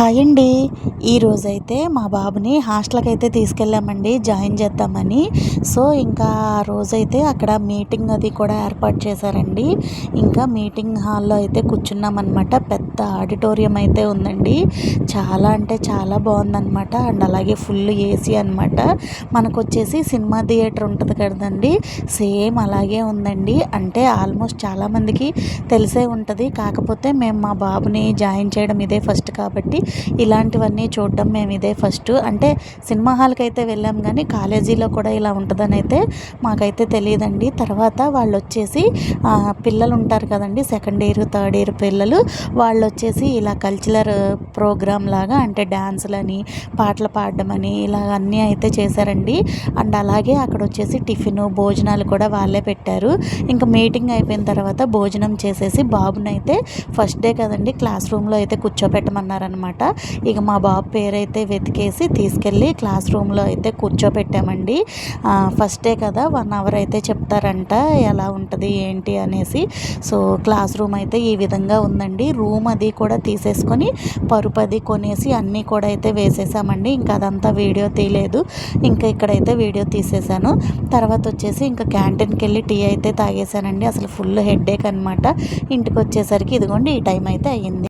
Hi అండి. ఈరోజైతే మా బాబుని హాస్టల్కి అయితే తీసుకెళ్ళామండి జాయిన్ చేద్దామని. సో ఇంకా ఆ రోజైతే అక్కడ మీటింగ్ అది కూడా ఏర్పాటు చేశారండి. ఇంకా మీటింగ్ హాల్లో అయితే కూర్చున్నామన్నమాట. పెద్ద ఆడిటోరియం అయితే ఉందండి. చాలా అంటే చాలా బాగుందన్నమాట. అండ్ అలాగే ఫుల్ ఏసీ అనమాట మనకు వచ్చేసి సినిమా థియేటర్ ఉంటుంది కదండి సేమ్ అలాగే ఉందండి. అంటే ఆల్మోస్ట్ చాలామందికి తెలిసే ఉంటుంది. కాకపోతే మేము మా బాబుని జాయిన్ చేయడం ఇదే ఫస్ట్ కాబట్టి ఇలాంటివన్నీ చూడడం మేము ఇదే ఫస్ట్ అంటే సినిమా హాల్కి అయితే వెళ్ళాం కానీ కాలేజీలో కూడా ఇలా ఉంటుందని అయితే మాకైతే తెలియదండి తర్వాత వాళ్ళు వచ్చేసి పిల్లలు ఉంటారు కదండి సెకండ్ ఇయర్ థర్డ్ ఇయర్ పిల్లలు. వాళ్ళు వచ్చేసి ఇలా కల్చరల్ ప్రోగ్రామ్ లాగా అంటే డ్యాన్సులని పాటలు పాడడం అని ఇలా అన్నీ అయితే చేశారండి. అండ్ అలాగే అక్కడ వచ్చేసి టిఫిన్ భోజనాలు కూడా వాళ్ళే పెట్టారు. ఇంకా మీటింగ్ అయిపోయిన తర్వాత భోజనం చేసేసి బాబునైతే ఫస్ట్ డే కదండి క్లాస్ రూమ్లో అయితే కూర్చోపెట్టమన్నారనమాట. ఇక మా బాబు పేరైతే వెతికేసి తీసుకెళ్ళి క్లాస్ రూమ్లో అయితే కూర్చోపెట్టామండి. ఫస్టే కదా వన్ అవర్ అయితే చెప్తారంట ఎలా ఉంటుంది ఏంటి అనేసి. సో క్లాస్ రూమ్ అయితే ఈ విధంగా ఉందండి. రూమ్ అది కూడా తీసేసుకొని పరుపు అది కొనేసి అన్నీ కూడా అయితే వేసేసామండి. ఇంకా అదంతా వీడియో తీయలేదు. ఇంకా ఇక్కడైతే వీడియో తీసేసాను. తర్వాత వచ్చేసి ఇంకా క్యాంటీన్కి వెళ్ళి టీ అయితే తాగేసానండి. అసలు ఫుల్ హెడ్ ఏక్ అనమాట ఇంటికి వచ్చేసరికి ఇదిగోండి ఈ టైం అయితే అయ్యింది.